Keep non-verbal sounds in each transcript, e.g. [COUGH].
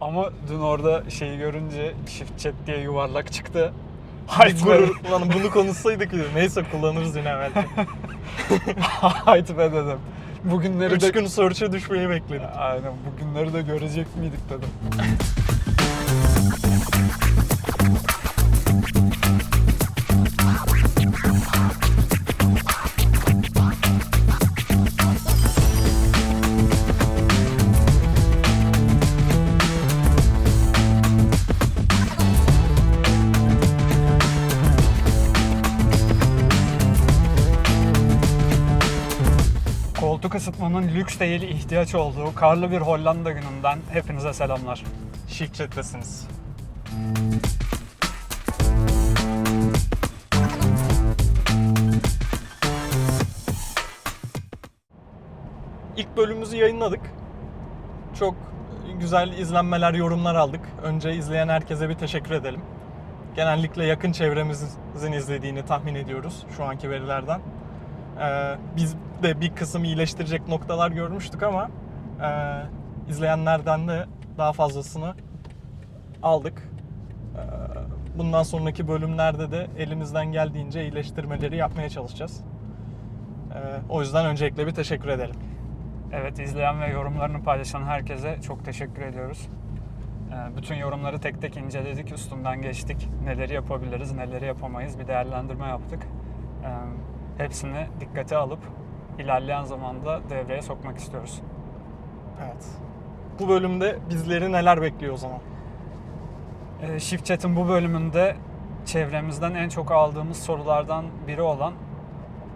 Ama dün orada şeyi görünce shift chat diye yuvarlak çıktı. Be, gurur. Ulan bunu konuşsaydık ya. Neyse kullanırız yine belki. [LAUGHS] hayt be dedim. Bugünleri Üç de... gün search'e düşmeyi bekledik. Aynen bugünleri de görecek miydik dedim. [LAUGHS] ısıtmanın lüks değil ihtiyaç olduğu karlı bir Hollanda gününden hepinize selamlar. Şık chat'tesiniz. İlk bölümümüzü yayınladık. Çok güzel izlenmeler, yorumlar aldık. Önce izleyen herkese bir teşekkür edelim. Genellikle yakın çevremizin izlediğini tahmin ediyoruz şu anki verilerden. Ee, biz de bir kısım iyileştirecek noktalar görmüştük ama e, izleyenlerden de daha fazlasını aldık. Ee, bundan sonraki bölümlerde de elimizden geldiğince iyileştirmeleri yapmaya çalışacağız. Ee, o yüzden öncelikle bir teşekkür edelim. Evet izleyen ve yorumlarını paylaşan herkese çok teşekkür ediyoruz. Ee, Bütün yorumları tek tek inceledik, üstünden geçtik. Neleri yapabiliriz, neleri yapamayız bir değerlendirme yaptık. Ee, Hepsini dikkate alıp ilerleyen zamanda devreye sokmak istiyoruz. Evet. Bu bölümde bizleri neler bekliyor o zaman? Ee, Shift Chat'in bu bölümünde çevremizden en çok aldığımız sorulardan biri olan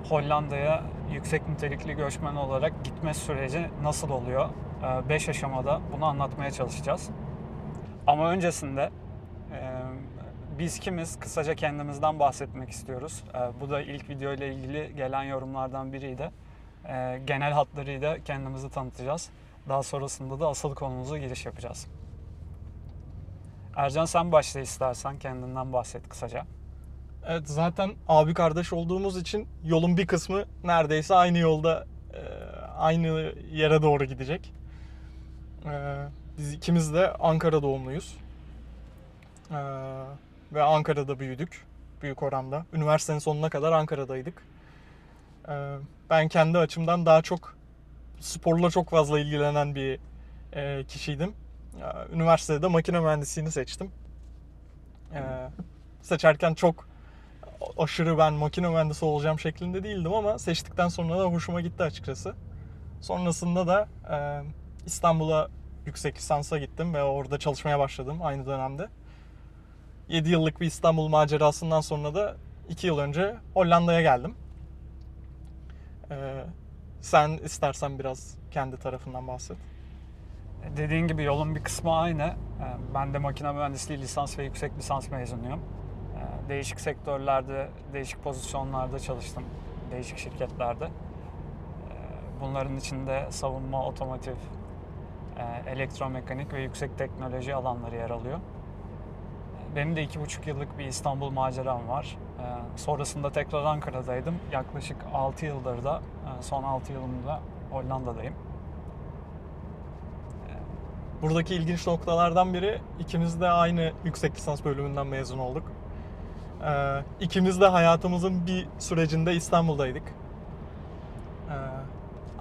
Hollanda'ya yüksek nitelikli göçmen olarak gitme süreci nasıl oluyor? 5 aşamada bunu anlatmaya çalışacağız. Ama öncesinde e, biz kimiz kısaca kendimizden bahsetmek istiyoruz. E, Bu da ilk video ile ilgili gelen yorumlardan biriydi. E, Genel hatlarıyla kendimizi tanıtacağız. Daha sonrasında da asıl konumuza giriş yapacağız. Ercan sen başla istersen kendinden bahset kısaca. Evet zaten abi kardeş olduğumuz için yolun bir kısmı neredeyse aynı yolda e, aynı yere doğru gidecek. E, Biz ikimiz de Ankara doğumluyuz. Ve Ankara'da büyüdük. Büyük oranda. Üniversitenin sonuna kadar Ankara'daydık. E, Ben kendi açımdan daha çok sporla çok fazla ilgilenen bir e, kişiydim. E, Üniversitede makine mühendisliğini seçtim. E, Seçerken çok aşırı ben makine mühendisi olacağım şeklinde değildim ama seçtikten sonra da hoşuma gitti açıkçası. Sonrasında da e, İstanbul'a yüksek lisansa gittim ve orada çalışmaya başladım aynı dönemde. 7 yıllık bir İstanbul macerasından sonra da 2 yıl önce Hollanda'ya geldim. E, sen istersen biraz kendi tarafından bahset. Dediğin gibi yolun bir kısmı aynı. Ee, Ben de makine mühendisliği lisans ve yüksek lisans mezunuyum. Ee, Değişik sektörlerde, değişik pozisyonlarda çalıştım. Değişik şirketlerde. Ee, Bunların içinde savunma, otomotiv, e, elektromekanik ve yüksek teknoloji alanları yer alıyor. Benim de iki buçuk yıllık bir İstanbul maceram var. Ee, Sonrasında tekrar Ankara'daydım. Yaklaşık 6 yıldır da, e, son 6 yılımda Hollanda'dayım. Buradaki ilginç noktalardan biri ikimiz de aynı yüksek lisans bölümünden mezun olduk. Ee, ikimiz de hayatımızın bir sürecinde İstanbul'daydık. Ee,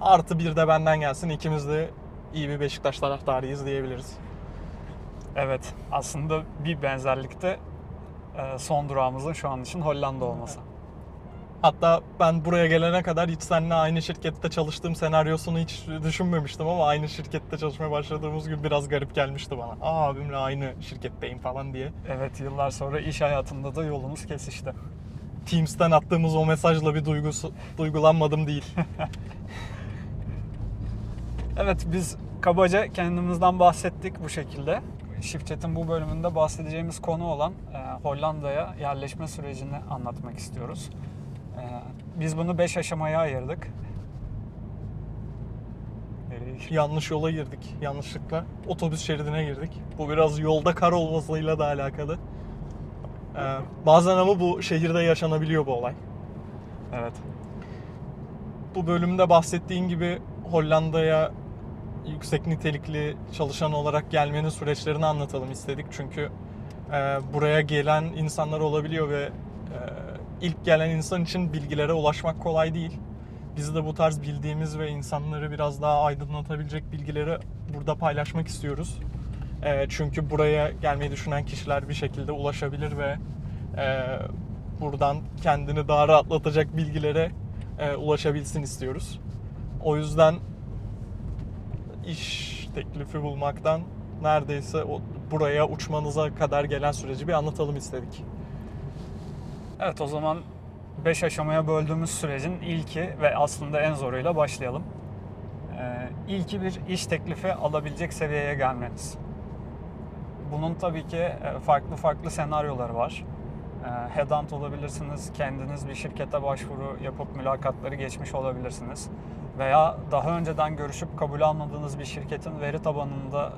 artı bir de benden gelsin ikimiz de iyi bir Beşiktaş taraftarıyız diyebiliriz. Evet, aslında bir benzerlikte e, son durağımızın şu an için Hollanda olması. Hatta ben buraya gelene kadar hiç seninle aynı şirkette çalıştığım senaryosunu hiç düşünmemiştim ama aynı şirkette çalışmaya başladığımız gün biraz garip gelmişti bana. Aa abimle aynı şirketteyim falan diye. Evet, yıllar sonra iş hayatında da yolumuz kesişti. Teams'ten attığımız o mesajla bir duygusu, duygulanmadım değil. [LAUGHS] Evet, biz kabaca kendimizden bahsettik bu şekilde. Shift Chat'in bu bölümünde bahsedeceğimiz konu olan e, Hollanda'ya yerleşme sürecini anlatmak istiyoruz. E, biz bunu 5 aşamaya ayırdık. Yanlış yola girdik yanlışlıkla. Otobüs şeridine girdik. Bu biraz yolda kar olmasıyla da alakalı. Ee, bazen ama bu şehirde yaşanabiliyor bu olay. Evet. Bu bölümde bahsettiğin gibi Hollanda'ya yüksek nitelikli çalışan olarak gelmenin süreçlerini anlatalım istedik. Çünkü e, buraya gelen insanlar olabiliyor ve e, ilk gelen insan için bilgilere ulaşmak kolay değil. Biz de bu tarz bildiğimiz ve insanları biraz daha aydınlatabilecek bilgileri burada paylaşmak istiyoruz. E, çünkü buraya gelmeyi düşünen kişiler bir şekilde ulaşabilir ve e, buradan kendini daha rahatlatacak bilgilere e, ulaşabilsin istiyoruz. O yüzden iş teklifi bulmaktan neredeyse o, buraya uçmanıza kadar gelen süreci bir anlatalım istedik. Evet o zaman 5 aşamaya böldüğümüz sürecin ilki ve aslında en zoruyla başlayalım. Ee, ilki bir iş teklifi alabilecek seviyeye gelmeniz. Bunun tabii ki e, farklı farklı senaryoları var. Ee, Headhunt olabilirsiniz, kendiniz bir şirkete başvuru yapıp mülakatları geçmiş olabilirsiniz. Veya daha önceden görüşüp kabul almadığınız bir şirketin veri tabanında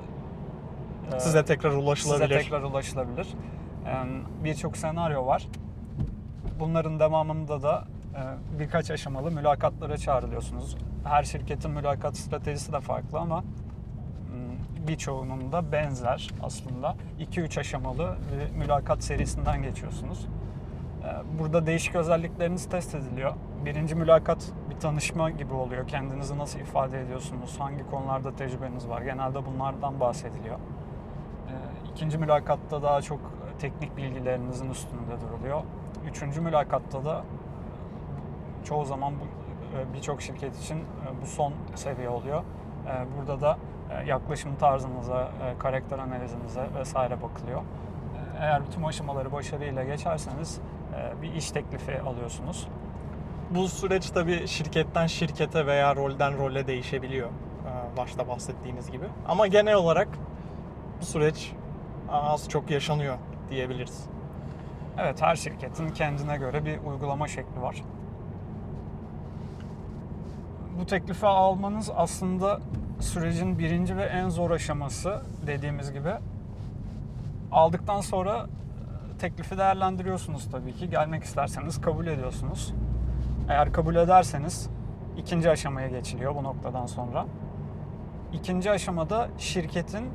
e, Size tekrar ulaşılabilir. size tekrar ulaşılabilir. Birçok senaryo var. Bunların devamında da e, birkaç aşamalı mülakatlara çağrılıyorsunuz. Her şirketin mülakat stratejisi de farklı ama birçoğunun da benzer aslında. 2-3 aşamalı bir mülakat serisinden geçiyorsunuz. E, Burada değişik özellikleriniz test ediliyor. Birinci mülakat tanışma gibi oluyor. Kendinizi nasıl ifade ediyorsunuz, hangi konularda tecrübeniz var. Genelde bunlardan bahsediliyor. Ee, İkinci mülakatta daha çok teknik bilgilerinizin üstünde duruluyor. Üçüncü mülakatta da çoğu zaman e, birçok şirket için e, bu son seviye oluyor. E, Burada da e, yaklaşım tarzınıza, karakter analizinize vesaire bakılıyor. E, Eğer bütün aşamaları başarıyla geçerseniz bir iş teklifi alıyorsunuz. Bu süreç tabii şirketten şirkete veya rolden role değişebiliyor. Ee, Başta bahsettiğimiz gibi. Ama genel olarak bu süreç az çok yaşanıyor diyebiliriz. Evet her şirketin kendine göre bir uygulama şekli var. Bu teklifi almanız aslında sürecin birinci ve en zor aşaması dediğimiz gibi. Aldıktan sonra e, teklifi değerlendiriyorsunuz tabii ki. Gelmek isterseniz kabul ediyorsunuz. Eğer kabul ederseniz ikinci aşamaya geçiliyor bu noktadan sonra. İkinci aşamada şirketin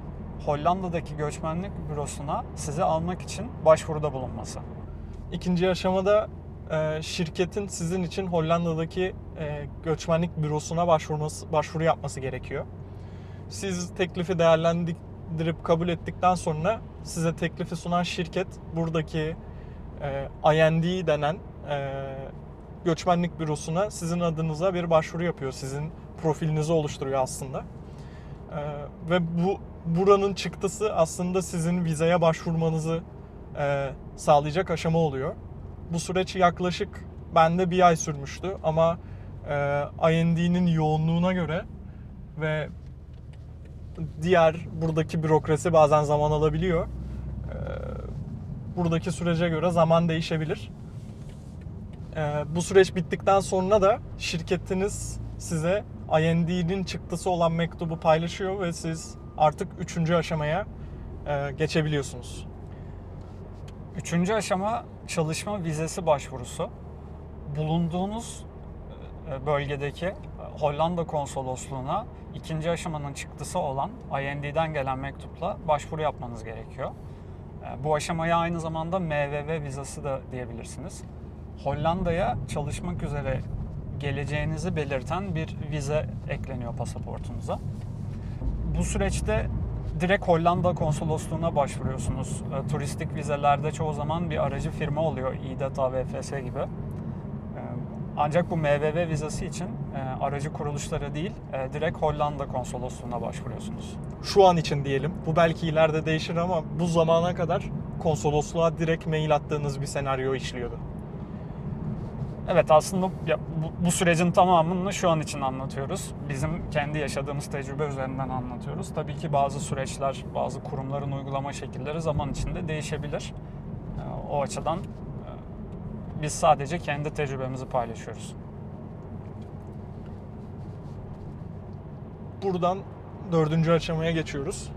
Hollanda'daki göçmenlik bürosuna sizi almak için başvuruda bulunması. İkinci aşamada e, şirketin sizin için Hollanda'daki e, göçmenlik bürosuna başvurması, başvuru yapması gerekiyor. Siz teklifi değerlendirip kabul ettikten sonra size teklifi sunan şirket buradaki e, IND denen e, göçmenlik bürosuna sizin adınıza bir başvuru yapıyor. Sizin profilinizi oluşturuyor aslında. E, ve bu buranın çıktısı aslında sizin vizeye başvurmanızı e, sağlayacak aşama oluyor. Bu süreç yaklaşık bende bir ay sürmüştü ama e, IND'nin yoğunluğuna göre ve diğer buradaki bürokrasi bazen zaman alabiliyor. E, buradaki sürece göre zaman değişebilir. E, bu süreç bittikten sonra da şirketiniz size IND'nin çıktısı olan mektubu paylaşıyor ve siz artık üçüncü aşamaya e, geçebiliyorsunuz. Üçüncü aşama çalışma vizesi başvurusu. Bulunduğunuz e, bölgedeki e, Hollanda konsolosluğuna ikinci aşamanın çıktısı olan IND'den gelen mektupla başvuru yapmanız gerekiyor. Bu aşamaya aynı zamanda MVV vizası da diyebilirsiniz. Hollanda'ya çalışmak üzere geleceğinizi belirten bir vize ekleniyor pasaportunuza. Bu süreçte direkt Hollanda konsolosluğuna başvuruyorsunuz. E, Turistik vizelerde çoğu zaman bir aracı firma oluyor. İDTA, VFS gibi. E, Ancak bu MVV vizesi için e, aracı kuruluşlara değil, e, direkt Hollanda konsolosluğuna başvuruyorsunuz. şu an için diyelim. Bu belki ileride değişir ama bu zamana kadar konsolosluğa direkt mail attığınız bir senaryo işliyordu. Evet aslında bu, bu sürecin tamamını şu an için anlatıyoruz. Bizim kendi yaşadığımız tecrübe üzerinden anlatıyoruz. Tabii ki bazı süreçler, bazı kurumların uygulama şekilleri zaman içinde değişebilir. E, O açıdan e, biz sadece kendi tecrübemizi paylaşıyoruz. Buradan dördüncü aşamaya geçiyoruz.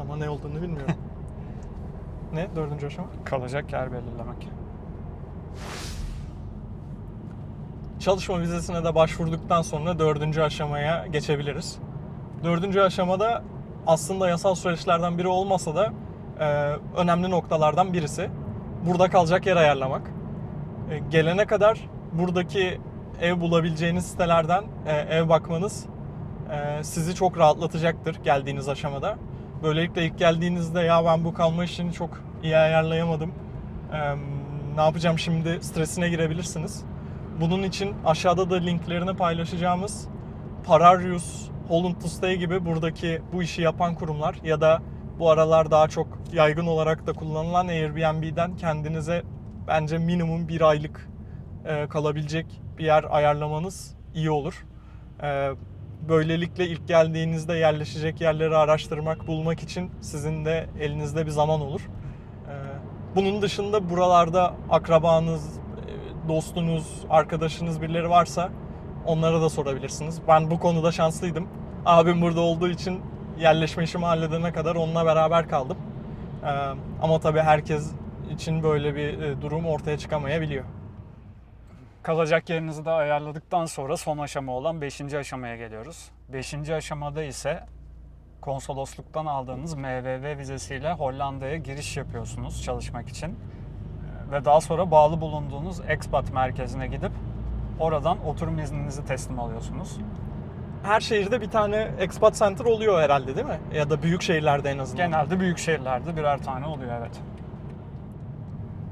Ama ne olduğunu bilmiyorum. [LAUGHS] ne? Dördüncü aşama? Kalacak yer belirlemek. Çalışma vizesine de başvurduktan sonra dördüncü aşamaya geçebiliriz. Dördüncü aşamada aslında yasal süreçlerden biri olmasa da e, önemli noktalardan birisi. Burada kalacak yer ayarlamak. E, gelene kadar buradaki ev bulabileceğiniz sitelerden e, ev bakmanız e, sizi çok rahatlatacaktır geldiğiniz aşamada. Böylelikle ilk geldiğinizde ya ben bu kalma işini çok iyi ayarlayamadım. e, ne yapacağım şimdi stresine girebilirsiniz. Bunun için aşağıda da linklerini paylaşacağımız Pararius, Holland to gibi buradaki bu işi yapan kurumlar ya da bu aralar daha çok yaygın olarak da kullanılan Airbnb'den kendinize bence minimum bir aylık e, kalabilecek bir yer ayarlamanız iyi olur. E, böylelikle ilk geldiğinizde yerleşecek yerleri araştırmak, bulmak için sizin de elinizde bir zaman olur. E, bunun dışında buralarda akrabanız, dostunuz, arkadaşınız birileri varsa onlara da sorabilirsiniz. Ben bu konuda şanslıydım. Abim burada olduğu için yerleşme işimi halledene kadar onunla beraber kaldım. Ee, ama tabii herkes için böyle bir e, durum ortaya çıkamayabiliyor. Kalacak yerinizi de ayarladıktan sonra son aşama olan 5. aşamaya geliyoruz. 5. aşamada ise konsolosluktan aldığınız MVV vizesiyle Hollanda'ya giriş yapıyorsunuz çalışmak için. Ve daha sonra bağlı bulunduğunuz expat merkezine gidip oradan oturum izninizi teslim alıyorsunuz. Her şehirde bir tane expat center oluyor herhalde değil mi? Ya da büyük şehirlerde en azından. Genelde büyük şehirlerde birer tane oluyor evet.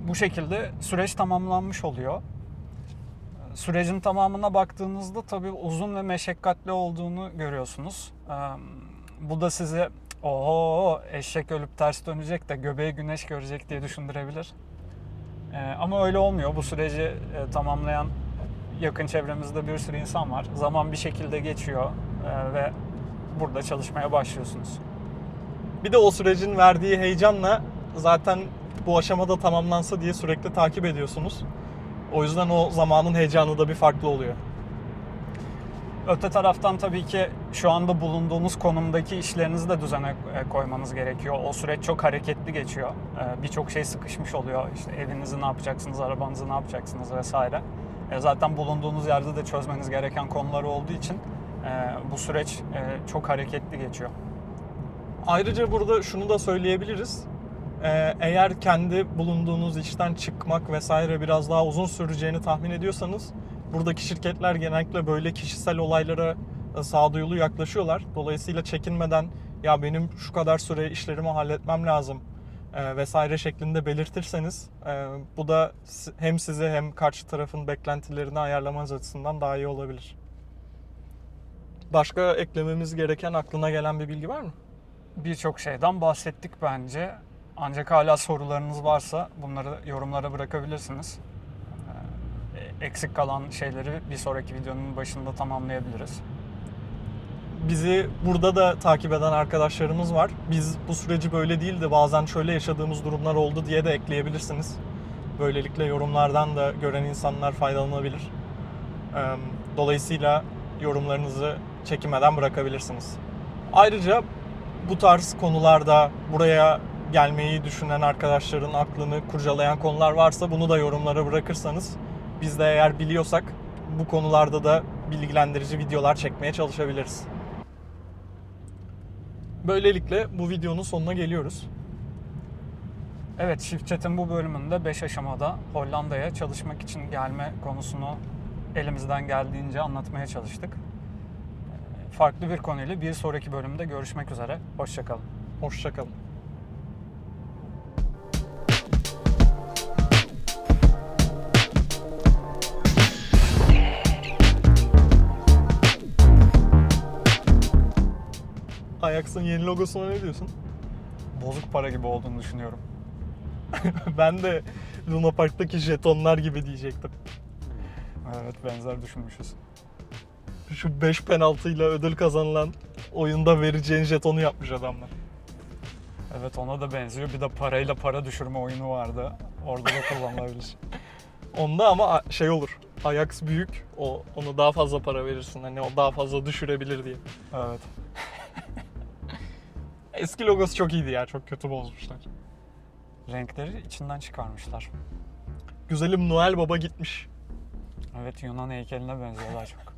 Bu şekilde süreç tamamlanmış oluyor. Sürecin tamamına baktığınızda tabii uzun ve meşakkatli olduğunu görüyorsunuz. Bu da sizi oho eşek ölüp ters dönecek de göbeği güneş görecek diye düşündürebilir. Ee, Ama öyle olmuyor. Bu süreci e, tamamlayan yakın çevremizde bir sürü insan var. Zaman bir şekilde geçiyor e, ve burada çalışmaya başlıyorsunuz. Bir de o sürecin verdiği heyecanla zaten bu aşamada tamamlansa diye sürekli takip ediyorsunuz. O yüzden o zamanın heyecanı da bir farklı oluyor. Öte taraftan tabii ki şu anda bulunduğunuz konumdaki işlerinizi de düzene e, koymanız gerekiyor. O süreç çok hareketli geçiyor. E, Birçok şey sıkışmış oluyor. İşte evinizi ne yapacaksınız, arabanızı ne yapacaksınız vesaire. E, Zaten bulunduğunuz yerde de çözmeniz gereken konular olduğu için bu süreç çok hareketli geçiyor. Ayrıca burada şunu da söyleyebiliriz. Eğer kendi bulunduğunuz işten çıkmak vesaire biraz daha uzun süreceğini tahmin ediyorsanız buradaki şirketler genellikle böyle kişisel olaylara e, sağduyulu yaklaşıyorlar. Dolayısıyla çekinmeden ya benim şu kadar süre işlerimi halletmem lazım e, vesaire şeklinde belirtirseniz e, bu da hem size hem karşı tarafın beklentilerini ayarlamanız açısından daha iyi olabilir. Başka eklememiz gereken aklına gelen bir bilgi var mı? Birçok şeyden bahsettik bence. Ancak hala sorularınız varsa bunları yorumlara bırakabilirsiniz. Eksik kalan şeyleri bir sonraki videonun başında tamamlayabiliriz. Bizi burada da takip eden arkadaşlarımız var. Biz bu süreci böyle değil de bazen şöyle yaşadığımız durumlar oldu diye de ekleyebilirsiniz. Böylelikle yorumlardan da gören insanlar faydalanabilir. Dolayısıyla yorumlarınızı çekinmeden bırakabilirsiniz. Ayrıca bu tarz konularda buraya gelmeyi düşünen arkadaşların aklını kurcalayan konular varsa bunu da yorumlara bırakırsanız biz de eğer biliyorsak bu konularda da bilgilendirici videolar çekmeye çalışabiliriz. Böylelikle bu videonun sonuna geliyoruz. Evet, Shift Chat'in bu bölümünde 5 aşamada Hollanda'ya çalışmak için gelme konusunu elimizden geldiğince anlatmaya çalıştık. Farklı bir konuyla bir sonraki bölümde görüşmek üzere. Hoşçakalın. Hoşçakalın. Ajax'ın yeni logosuna ne diyorsun? Bozuk para gibi olduğunu düşünüyorum. [LAUGHS] ben de Luna Park'taki jetonlar gibi diyecektim. Evet, benzer düşünmüşüz. Şu 5 penaltıyla ödül kazanılan oyunda vereceğin jetonu yapmış adamlar. Evet, ona da benziyor. Bir de parayla para düşürme oyunu vardı. Orada da kullanılabilir. [LAUGHS] Onda ama şey olur. Ajax büyük. O onu daha fazla para verirsin. Hani o daha fazla düşürebilir diye. Evet. Eski logosu çok iyiydi ya. Çok kötü bozmuşlar. Renkleri içinden çıkarmışlar. Güzelim Noel Baba gitmiş. Evet Yunan heykeline benziyorlar çok.